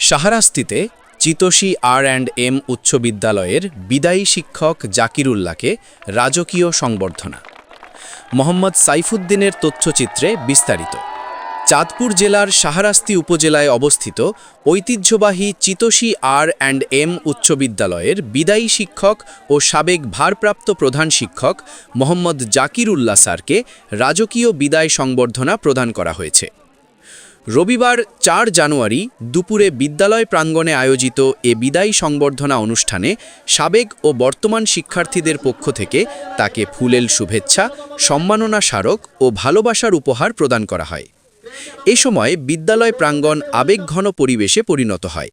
শাহরাস্তিতে Chitoshi R and M উচ্চ বিদ্যালয়ের বিদায়ী শিক্ষক জাকিরুল্লাহকে রাজকীয় সংবর্ধনা। মোহাম্মদ সাইফুদ্দিনের তথ্যচিত্রে বিস্তারিত। চাঁদপুর জেলার শাহরাস্তি উপজেলায় অবস্থিত ঐতিহ্যবাহী চিতোষী আর অ্যান্ড এম উচ্চ বিদ্যালয়ের বিদায়ী শিক্ষক ও সাবেক ভারপ্রাপ্ত প্রধান শিক্ষক মোহাম্মদ জাকিরুল্লাহ স্যারকে রাজকীয় বিদায় সংবর্ধনা প্রদান করা হয়েছে। রবিবার চার জানুয়ারি দুপুরে বিদ্যালয় প্রাঙ্গণে আয়োজিত এ বিদায়ী সংবর্ধনা অনুষ্ঠানে সাবেক ও বর্তমান শিক্ষার্থীদের পক্ষ থেকে তাকে ফুলেল শুভেচ্ছা, সম্মাননা স্মারক ও ভালোবাসার উপহার প্রদান করা হয়। এ সময় বিদ্যালয় প্রাঙ্গণ আবেগঘন পরিবেশে পরিণত হয়।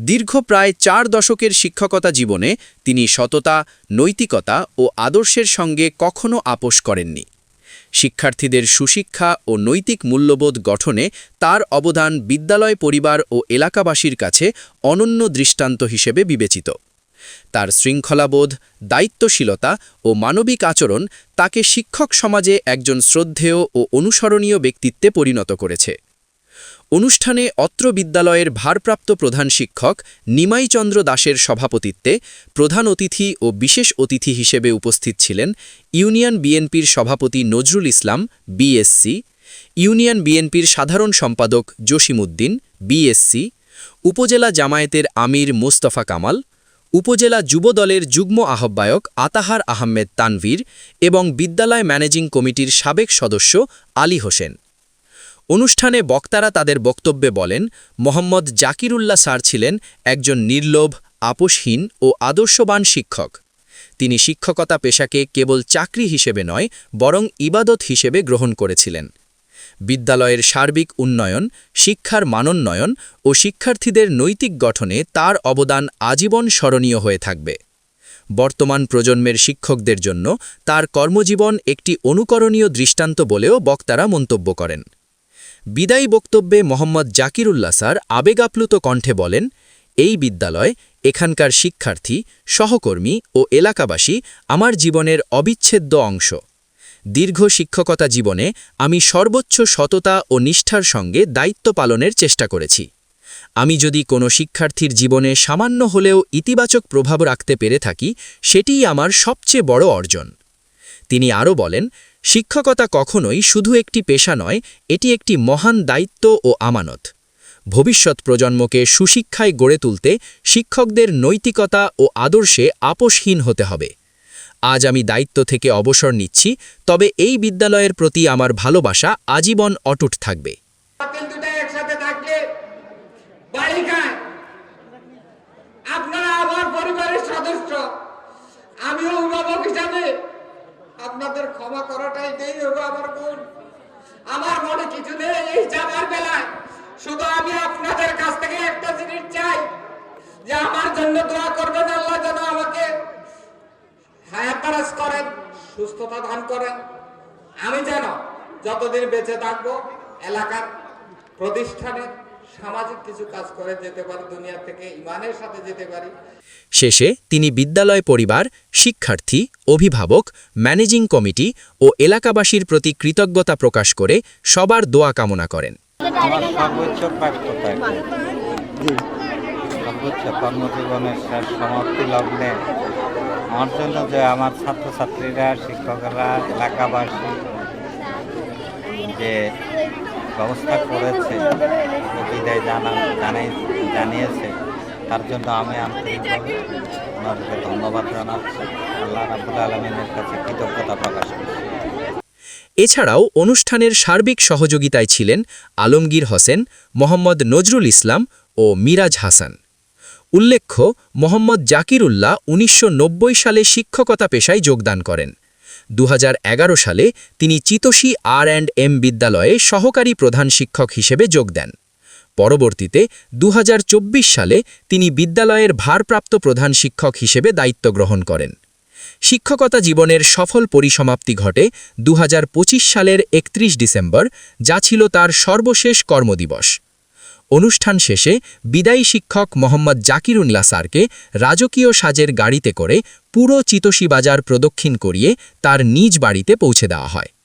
দীর্ঘ প্রায় চার দশকের শিক্ষকতা জীবনে তিনি সততা, নৈতিকতা ও আদর্শের সঙ্গে কখনো আপোষ করেননি। শিক্ষার্থীদের সুশিক্ষা ও নৈতিক মূল্যবোধ গঠনে তার অবদান বিদ্যালয় পরিবার ও এলাকাবাসীর কাছে অনন্য দৃষ্টান্ত হিসেবে বিবেচিত। তার শৃঙ্খলাবোধ, দায়িত্বশীলতা ও মানবিক আচরণ তাকে শিক্ষক সমাজে একজন শ্রদ্ধেয় ও অনুসরণীয় ব্যক্তিত্বে পরিণত করেছে। অনুষ্ঠানে অত্র বিদ্যালয়ের ভারপ্রাপ্ত প্রধান শিক্ষক নিমাইচন্দ্র দাসের সভাপতিত্বে প্রধান অতিথি ও বিশেষ অতিথি হিসেবে উপস্থিত ছিলেন ইউনিয়ন বিএনপির সভাপতি নজরুল ইসলাম, বিএসসি, ইউনিয়ন বিএনপির সাধারণ সম্পাদক জসিমউদ্দিন, বিএসসি, উপজেলা জামায়াতের আমির মোস্তফা কামাল, উপজেলা যুবদলের যুগ্ম আহ্বায়ক আতাহার আহমেদ তানভীর এবং বিদ্যালয় ম্যানেজিং কমিটির সাবেক সদস্য আলী হোসেন। অনুষ্ঠানে বক্তারা তাদের বক্তব্যে বলেন, মোহাম্মদ জাকিরুল্লাহ স্যার ছিলেন একজন নির্লোভ, আপোষহীন ও আদর্শবান শিক্ষক। তিনি শিক্ষকতা পেশাকে কেবল চাকরি হিসেবে নয়, বরং ইবাদত হিসেবে গ্রহণ করেছিলেন। বিদ্যালয়ের সার্বিক উন্নয়ন, শিক্ষার মানোন্নয়ন ও শিক্ষার্থীদের নৈতিক গঠনে তার অবদান আজীবন স্মরণীয় হয়ে থাকবে। বর্তমান প্রজন্মের শিক্ষকদের জন্য তার কর্মজীবন একটি অনুকরণীয় দৃষ্টান্ত বলেও বক্তারা মন্তব্য করেন। বিদায়ী বক্তব্যে মোহাম্মদ জাকিরুল্লাহ স্যার আবেগাপ্লুত কণ্ঠে বলেন, এই বিদ্যালয়, এখানকার শিক্ষার্থী, সহকর্মী ও এলাকাবাসী আমার জীবনের অবিচ্ছেদ্য অংশ। দীর্ঘ শিক্ষকতা জীবনে আমি সর্বোচ্চ সততা ও নিষ্ঠার সঙ্গে দায়িত্ব পালনের চেষ্টা করেছি। আমি যদি কোনো শিক্ষার্থীর জীবনে সামান্য হলেও ইতিবাচক প্রভাব রাখতে পেরে থাকি, সেটিই আমার সবচেয়ে বড় অর্জন। তিনি আরও বলেন, শিক্ষকতা কখনোই শুধু একটি পেশা নয়, এটি একটি মহান দায়িত্ব ও আমানত। ভবিষ্যৎ প্রজন্মকে সুশিক্ষায় গড়ে তুলতে শিক্ষকদের নৈতিকতা ও আদর্শে আপোষহীন হতে হবে। আজ আমি দায়িত্ব থেকে অবসর নিচ্ছি, তবে এই বিদ্যালয়ের প্রতি আমার ভালোবাসা আজীবন অটুট থাকবে। আপনারা আমার পরিবারের সদস্য, আমিও অভিভাবক হিসাবে আপনাদের ক্ষমা করাটাই দেরি হবে আমার গুণ আমার মনে কিছু নেই এই যাবার বেলায়। শুধু আমি আপনাদের কাছ থেকে একটা জিনিস চাই, যে আমার জন্য দোয়া করবেন, আল্লাহ যেন আমাকে হায়াতারাজ করেন, সুস্থতা দান করেন। আমি যেন যতদিন বেঁচে থাকব, এলাকার প্রতিষ্ঠানে সামাজিক কিছু কাজ করে যেতে পারি দুনিয়া থেকে ইমানের সাথে যেতে পারি। শেষে তিনি বিদ্যালয় পরিবার শিক্ষার্থী অভিভাবক ম্যানেজিং কমিটি ও এলাকাবাসীর প্রতি কৃতজ্ঞতা প্রকাশ করে সবার দোয়া কামনা করেন। কর্মজীবনের শেষ সমাপ্তি লগ্নে আমার জন্য যে আমার ছাত্রছাত্রীরা শিক্ষকেরা এলাকাবাসী যে ব্যবস্থা করেছে বিদায় জানান জানাই, জানিয়েছে। তার জন্য আমি আন্তরিকভাবে ওনাদেরকে ধন্যবাদ জানাচ্ছি। আল্লাহ রাবুল আলমিনের কাছে কৃতজ্ঞতা প্রকাশ করছি। এছাড়াও অনুষ্ঠানের সার্বিক সহযোগিতায় ছিলেন আলমগীর হোসেন, মোহাম্মদ নজরুল ইসলাম ও মিরাজ হাসান। উল্লেখ্য, মোহাম্মদ জাকির জাকিরুল্লাহ উনিশশো সালে শিক্ষকতা পেশায় যোগদান করেন। দু হাজার এগারো সালে তিনি চিতোষী আর অ্যান্ড এম বিদ্যালয়ে সহকারী প্রধান শিক্ষক হিসেবে যোগ দেন। পরবর্তীতে দু হাজার চব্বিশ সালে তিনি বিদ্যালয়ের ভারপ্রাপ্ত প্রধান শিক্ষক হিসেবে দায়িত্ব গ্রহণ করেন। শিক্ষকতা জীবনের সফল পরিসমাপ্তি ঘটে দু হাজার পঁচিশ সালের একত্রিশ ডিসেম্বর, যা ছিল তার সর্বশেষ কর্মদিবস। অনুষ্ঠান শেষে বিদায়ী শিক্ষক মোহাম্মদ জাকিরুল্লাহ স্যারকে রাজকীয় সাজের গাড়িতে করে পুরো চিতোষী বাজার প্রদক্ষিণ করিয়ে তার নিজ বাড়িতে পৌঁছে দেওয়া হয়।